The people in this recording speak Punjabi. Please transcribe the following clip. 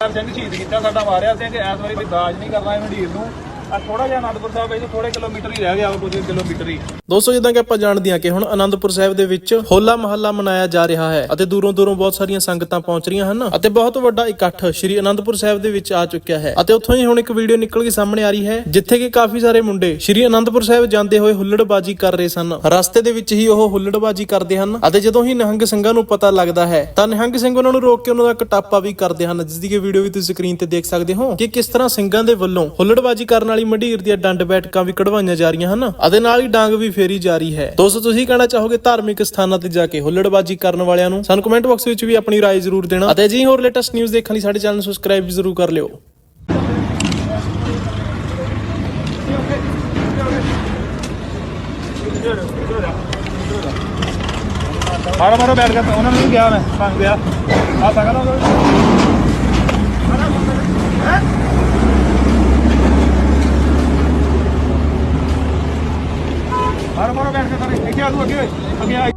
ਸਿੰਘ ਸ਼ਹੀਦ ਕੀਤਾ, ਸਾਡਾ ਮਾਰਿਆ ਸਿੰਘ ਇਸ ਵਾਰੀ ਵੀ ਦਾਜ ਨਹੀਂ ਕਰਨਾ ਇਹ ਮੰਡੀਰ ਨੂੰ। ਆ ਥੋੜਾ ਜਿਹਾ ਅਨੰਦਪੁਰ ਸਾਹਿਬ ਵਿੱਚ ਥੋੜੇ ਕਿਲੋਮੀਟਰ ਹੀ ਰਹਿ ਗਿਆ ਕੁਝ ਕਿਲੋਮੀਟਰ ਹੀ। ਦੋਸਤੋ, ਜਿੱਦਾਂ ਕਿ ਆਪਾਂ ਜਾਣਦੇ ਹਾਂ ਕਿ ਹੁਣ ਅਨੰਦਪੁਰ ਸਾਹਿਬ ਦੇ ਵਿੱਚ ਹੋਲਾ ਮਹੱਲਾ ਮਨਾਇਆ ਜਾ ਰਿਹਾ ਹੈ ਅਤੇ ਦੂਰੋਂ ਦੂਰੋਂ ਬਹੁਤ ਸਾਰੀਆਂ ਸੰਗਤਾਂ ਪਹੁੰਚ ਰਹੀਆਂ ਹਨ ਅਤੇ ਬਹੁਤ ਵੱਡਾ ਇਕੱਠ ਸ੍ਰੀ ਅਨੰਦਪੁਰ ਸਾਹਿਬ ਦੇ ਵਿੱਚ ਆ ਚੁੱਕਿਆ ਹੈ। ਅਤੇ ਉੱਥੋਂ ਹੀ ਹੁਣ ਇੱਕ ਵੀਡੀਓ ਨਿਕਲ ਕੇ ਸਾਹਮਣੇ ਆ ਰਹੀ ਹੈ, ਜਿੱਥੇ ਕਿ ਕਾਫੀ ਸਾਰੇ ਮੁੰਡੇ ਸ੍ਰੀ ਅਨੰਦਪੁਰ ਸਾਹਿਬ ਜਾਂਦੇ ਹੋਏ ਹੁੱਲੜਬਾਜੀ ਕਰ ਰਹੇ ਸਨ। ਰਸਤੇ ਦੇ ਵਿੱਚ ਹੀ ਉਹ ਹੁੱਲੜਬਾਜੀ ਕਰਦੇ ਹਨ ਅਤੇ ਜਦੋਂ ਹੀ ਨਿਹੰਗ ਸਿੰਘਾਂ ਨੂੰ ਪਤਾ ਲੱਗਦਾ ਹੈ, ਤਾਂ ਨਿਹੰਗ ਸਿੰਘ ਉਹਨਾਂ ਨੂੰ ਰੋਕ ਕੇ ਉਹਨਾਂ ਦਾ ਕਟਾਪਾ ਵੀ ਕਰਦੇ ਹਨ, ਜਿਸ ਦੀ ਕਿ ਵੀਡੀਓ ਵੀ ਤੁਸੀਂ ਸਕਰੀਨ ਤੇ ਦੇਖ ਸਕਦੇ ਹੋ ਕਿ ਕਿਸ ਤਰ੍ਹਾਂ ਸਿੰਘਾਂ ਦੇ ਵੱਲੋਂ ਹੁੱਲੜਬਾਜੀ ਕਰਨ ਵਾਲੀ ਮੰਡੀਰ ਦੀਆਂ ਡੰਡ ਬੈਠਕਾਂ ਵੀ ਕਢਵਾਈਆਂ ਜਾ ਰਹੀਆਂ ਹਨ ਅਤੇ ਨਾਲ ਹੀ ਡਾਂਗ ਵੀ ਫੇਰੀ ਜਾ ਰਹੀ ਹੈ ਦੋਸਤੋ ਤੁਸੀਂ ਕਹਿਣਾ ਚਾਹੋਗੇ ਧਾਰਮਿਕ ਸਥਾਨਾਂ ਤੇ ਜਾ ਕੇ ਹੁੱਲੜਬਾਜੀ ਕਰਨ ਵਾਲਿਆਂ ਨੂੰ ਸਾਨੂੰ ਕਮੈਂਟ ਬਾਕਸ ਵਿੱਚ ਵੀ ਆਪਣੀ رائے ਜ਼ਰੂਰ ਦੇਣਾ ਅਤੇ ਜੀ ਹੋਰ ਲੇਟੈਸਟ ਨਿਊਜ਼ ਦੇਖਣ ਲਈ ਸਾਡੇ ਚੈਨਲ ਨੂੰ ਸਬਸਕ੍ਰਾਈਬ ਵੀ ਜ਼ਰੂਰ ਕਰ ਲਿਓ ਮਾਰੋ ਮਾਰੋ ਬੈਠ ਕੇ ਉਹਨਾਂ ਨੂੰ ਵੀ ਗਿਆ ਮੈਂ ਸੰਗ ਗਿਆ ਆ ਸੰਗ ਮਾਰੋ ਮਾਰੋ ਬੈਠ ਕੇ ਸਾਰੇ ਇੱਥੇ ਆ ਤੂੰ ਅੱਗੇ ਅੱਗੇ ਆ